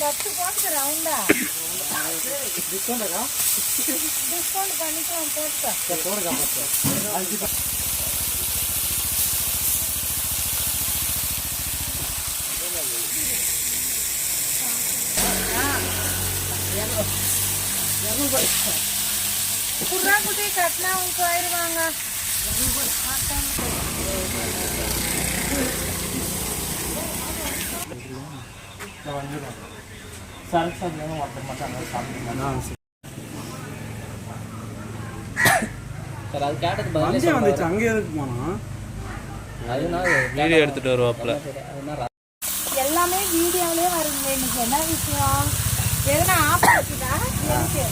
பத்து போட்டுக்க ரவுண்டா டிஸ்கவுண்ட் டிஸ்கவுண்ட் பண்ணிக்கலாம் போட்டுக்க போடுங்க குர்ரா குட்டி கட்டினா அவங்க போயிடுவாங்க சரக்கு சாப்பிடணும் ஒருத்தர் மட்டும் சாப்பிடுங்க. சார். அது கேட்டது பதிலே வண்டி வந்துச்சு அங்கே எதுக்கு போனா? அதுனா வீடியோ எடுத்துட்டு வருவாப்ல எல்லாமே வீடியோவிலே வருங்க. இன்னைக்கு என்ன விஷயம்? எதனா ஆஃப் வச்சுதா எனக்கு.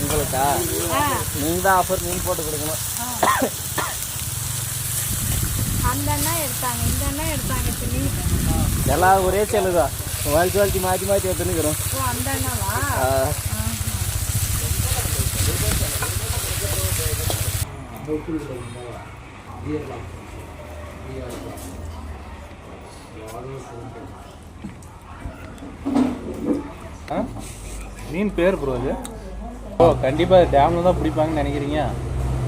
உங்களுக்கா? நீங்க தான் ஆஃபர் நீங்க போட்டு கொடுக்கணும். அந்த அண்ணா எடுத்தாங்க இந்த அண்ணா எடுத்தாங்க துணி எல்லாம் ஒரே செல்லுதான் வலிச்சு வலிச்சு மாற்றி மாற்றி அந்த அண்ணாவா மீன் பேர் ப்ரோ இது? ஓ கண்டிப்பாக டேமில் தான் பிடிப்பாங்கன்னு நினைக்கிறீங்க.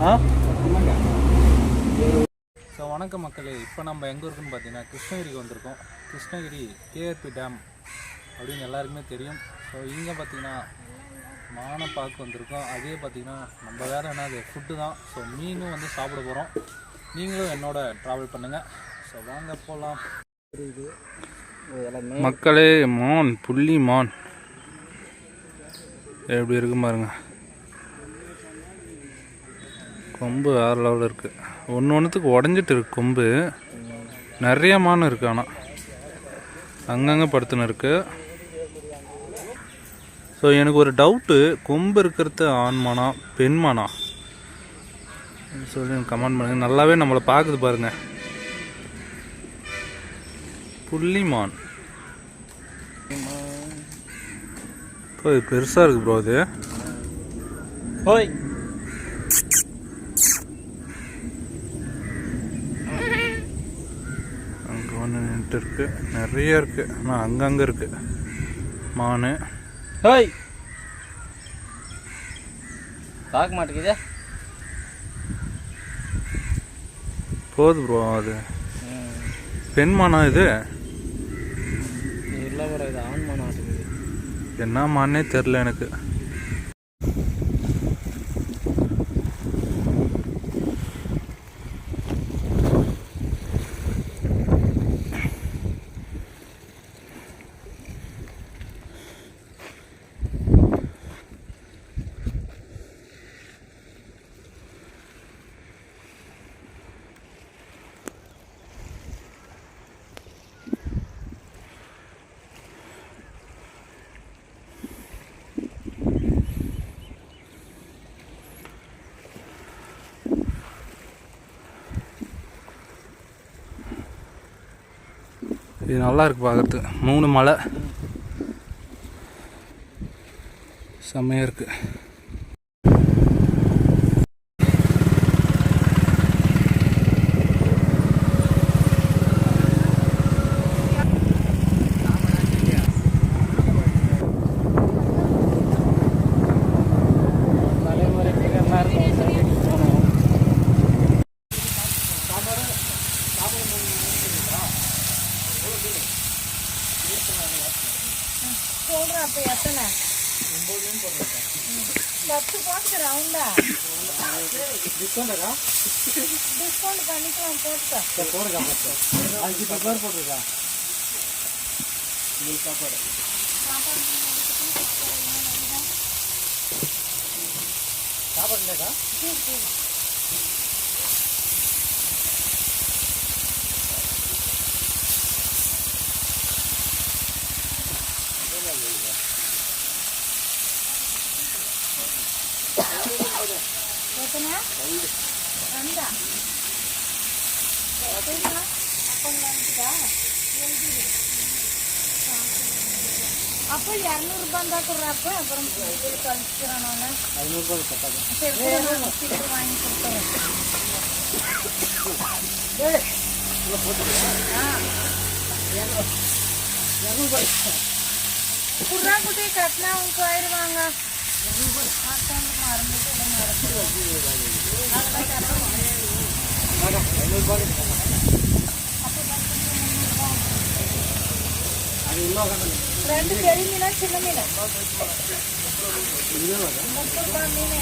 ஆ ஸோ வணக்கம் மக்களே. இப்போ நம்ம எங்கே இருக்குன்னு பார்த்தீங்கன்னா கிருஷ்ணகிரிக்கு வந்திருக்கோம். கிருஷ்ணகிரி கேஆர்பி டேம் அப்படின்னு எல்லாருக்குமே தெரியும். ஸோ இங்கே பார்த்தீங்கன்னா மானை பார்க்க வந்திருக்கோம். அதே பார்த்தீங்கன்னா நம்ம வேறு என்னது ஃபுட்டு தான். ஸோ மீனும் வந்து சாப்பிட போகிறோம் நீங்களும் என்னோட ட்ராவல் பண்ணுங்கள் ஸோ வாங்க போகலாம் மக்களே மான் புள்ளி மான். எப்படி இருக்கு பாருங்க. கொம்பு வேறு லெவலில் இருக்குது ஒன்று ஒன்றுத்துக்கு உடஞ்சிட்டு இருக்கு கொம்பு. நிறைய மான் இருக்கு ஆனால் அங்கங்கே படுத்துன்னு இருக்கு ஸோ எனக்கு ஒரு டவுட்டு கொம்பு இருக்கிறது ஆண் மானா பெண் மானா சொல்லி கமெண்ட் பண்ணுங்க. நல்லாவே நம்மளை பார்க்குது பாருங்க. புள்ளிமான். இப்போ பெருசாக இருக்கு ப்ரோ இது ஹோய் அங்கே ஒன்று நின்றுட்டு இருக்கு. நிறைய இருக்கு. ஆனால் அங்கங்கே இருக்கு. மான். ஹோய்! பார்க்க மாட்டேங்குதே. போகுது ப்ரோ அது. பெண் மானா இது? இல்லை ப்ரோ இது ஆன் பண்ண மாட்டேங்குது என்ன மானே தெரில எனக்கு. இது நல்லா இருக்கு பார்க்குறதுக்கு. மூணு மலை. செம்மையாக இருக்குது சொல்றேன் அப்ப எத்தனை? பத்து போட்டுக்க ரவுண்டா டிஸ்கவுண்ட் டிஸ்கவுண்ட் பண்ணிக்கலாம் போட்டுக்க. போடுங்க அஞ்சு பேர் போட்டிருக்கா? சாப்பாடு. இல்லைக்கா எத்தனை ரெண்டா அப்போ இரநூறுபா தான் கொடுறாப்ப அப்புறம் இதில் கழிச்சுக்கிறேன் ஐநூறுபா திருப்பி வாங்கி கொடுத்துறேன் குர்ரா குட்டி கட்டினா அவங்க போயிடுவாங்க மறந்துட்டு மறந்துட்டு ரெண்டு பெரிய மீனா சின்ன மீன் முப்பது ரூபா மீன்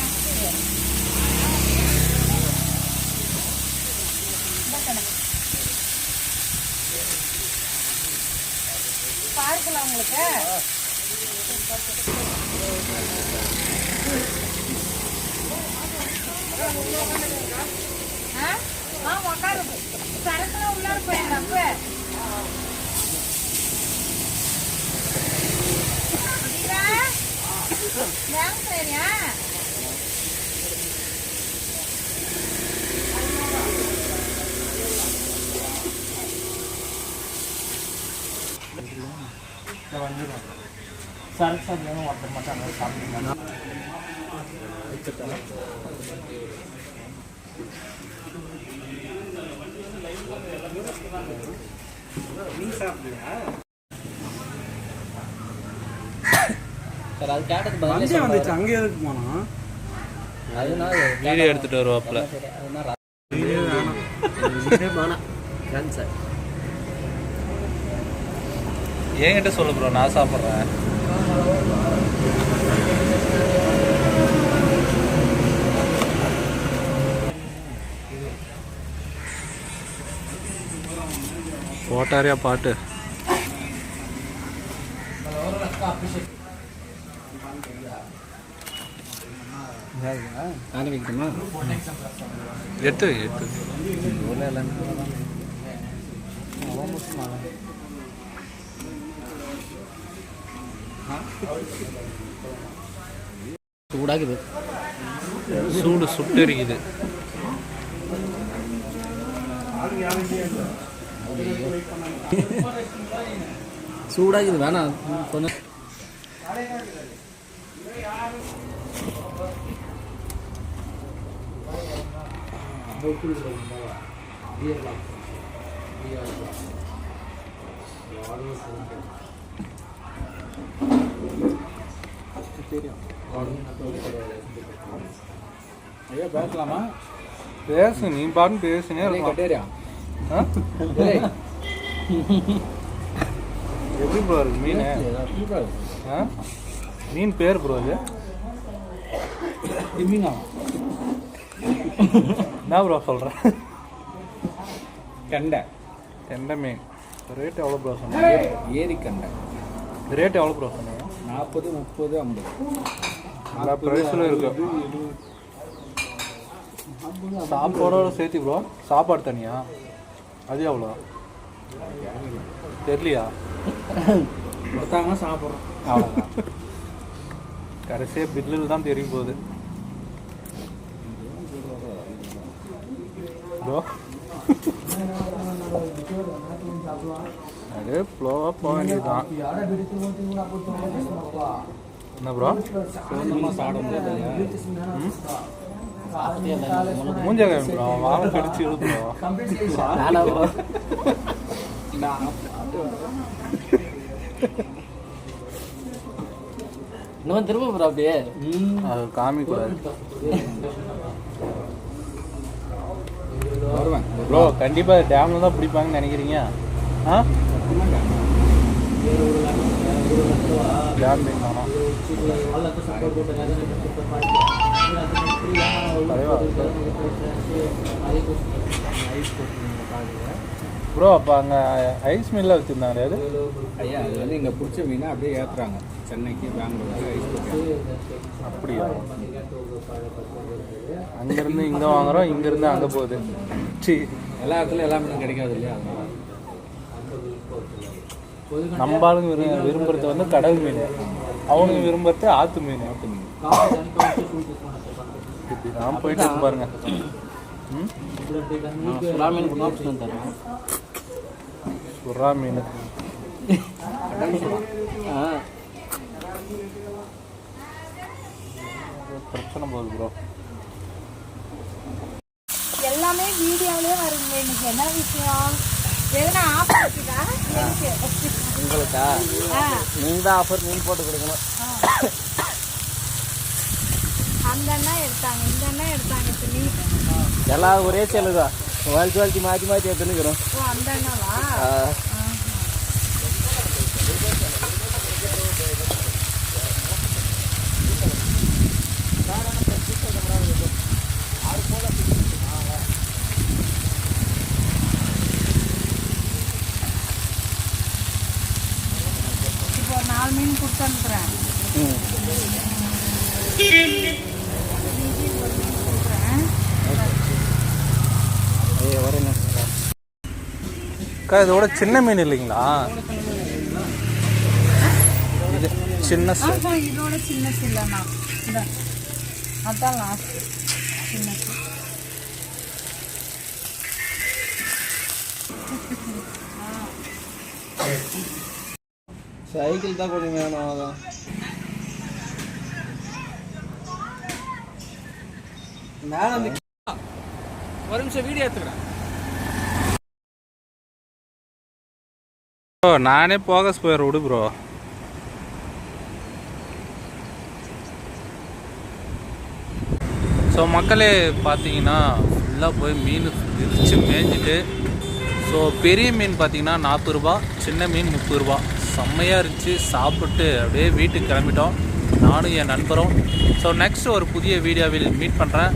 கண்ணு. பார்க்கலாம் உங்களுக்கு ஆ ஆ உக்காரு உள்ளார போயிருங்க சரியா சரக்கு சாப்பிடணும் ஒருத்தர் மட்டும் அங்கே சாப்பிடுங்க. சார் அது கேட்டது பதிலே வண்டி சொல்ல வந்துச்சு அங்கே எதுக்கு போனோம் அதனால வீடியோ எடுத்துட்டு சார் என்கிட்ட சொல்லு ப்ரோ நான் சாப்பிட்றேன். போட்டாரியா பாட்டு. எட்டு எட்டு. சூடாகுது. சூடு சுட்டெரிக்குது சூடாகுது வேணாம். கொஞ்சம். ஐயா பேசலாமா? பேசு நீ பாட்டு பேசுனே கட்டேரியா? எப்படி ப்ரோ இருக்கு மீன்? ஆ? மீன் பேர் ப்ரோ இது திம்மிங்கா என்ன ப்ரோ சொல்கிறேன் கண்டை. கெண்டை மீன். ரேட் எவ்வளோ ப்ரோ சொன்னீங்க ஏரி கண்டை. ரேட் எவ்வளோ ப்ரோ சொன்னீங்க நாற்பது முப்பது ஐம்பது. எல்லா ப்ரைஸில் இருக்கு. சாப்பாடோட சேர்த்து ப்ரோ சாப்பாடு தனியா? அது எவ்வளோ? தெரியலையா? கொடுத்தாங்கன்னா சாப்பிட்றோம். அவ்வளோதான். கடைசியாக பில்லில் தான் தெரிய போகுது. ப்ரோ அது ஃப்ளோவாக போக வேண்டியதுதான். என்ன ப்ரோ சாப்பிட முடியாது மூஞ்ச ப்ரோ. வாழை கடிச்சு. இன்னும் திரும்ப ப்ரோ அப்படியே. அது காமிக்கூடாது வருவேன். ப்ரோ கண்டிப்பாக டேமில் தான் பிடிப்பாங்கன்னு நினைக்கிறீங்க? ஆ? ப்ரோ அப்போ அங்கே ஐஸ் மில்லில் வச்சுருந்தாங்க அது? ஐயா அது வந்து இங்கே பிடிச்ச மீனை அப்படியே ஏற்றுறாங்க சென்னைக்கு பெங்களூருக்கு ஐஸ் அப்படியா? அங்கேருந்து இங்கே வாங்குறோம் இங்கேருந்து அங்கே போகுது. சி எல்லா இடத்துலையும் எல்லா மீனும் கிடைக்காது இல்லையா? நம்ம ஆளுங்க விரு விரும்புறது வந்து கடல் மீன். அவனுங்க விரும்புறது ஆற்று மீன். நான் போயிட்டு இருக்கு பாருங்க. ம்? சுறா மீன் சுறா மீன். ஆ பிரச்சனை போகுது ப்ரோ எல்லாமே வீடியோவிலே வருங்க இன்னைக்கு. என்ன விஷயம்? எதுனா ஆஃப் இருக்குதா? எனக்கு உங்களுக்கா? நீங்கள் தான் ஆஃபர் மீன் போட்டு கொடுக்கணும். அந்த அண்ணா எடுத்தாங்க இந்த அண்ணா எடுத்தாங்க நீ. எல்லாம் ஒரே செல்லு தான் வலிச்சு மாற்றி மாற்றி எடுத்துனுக்குறோம் ஓ அந்த அண்ணாவா இப்போ ஒரு நாலு மீன் கொடுத்து அனுப்புகிறேன் ம் ஒரு மீன் கொடுக்குறேன் ஐயோ வரேன் அக்கா இதோட சின்ன மீன் இல்லைங்களா? இது சின்ன இதோட சின்ன சில்லண்ணா அதான் லாஸ்ட் சின்ன சைக்கிள் தான் கொஞ்சம் வேணும் அதான் மேலே அந்த ஒரு நிமிஷம் வீடியோ எடுத்துக்கிறேன். ப்ரோ நானே போகஸ் போயிடுற விடு ப்ரோ. ஸோ மக்களே பார்த்தீங்கன்னா ஃபுல்லாக போய் மீன் விரிச்சு மேய்ஞ்சிட்டு ஸோ பெரிய மீன் பார்த்தீங்கன்னா நாற்பது ரூபா சின்ன மீன் முப்பது ரூபா. செம்மையாக இருந்துச்சு. சாப்பிட்டு அப்படியே வீட்டுக்கு கிளம்பிட்டோம். நானும் என் நண்பரும். ஸோ நெக்ஸ்ட் ஒரு புதிய வீடியோவில் மீட் பண்ணுறேன்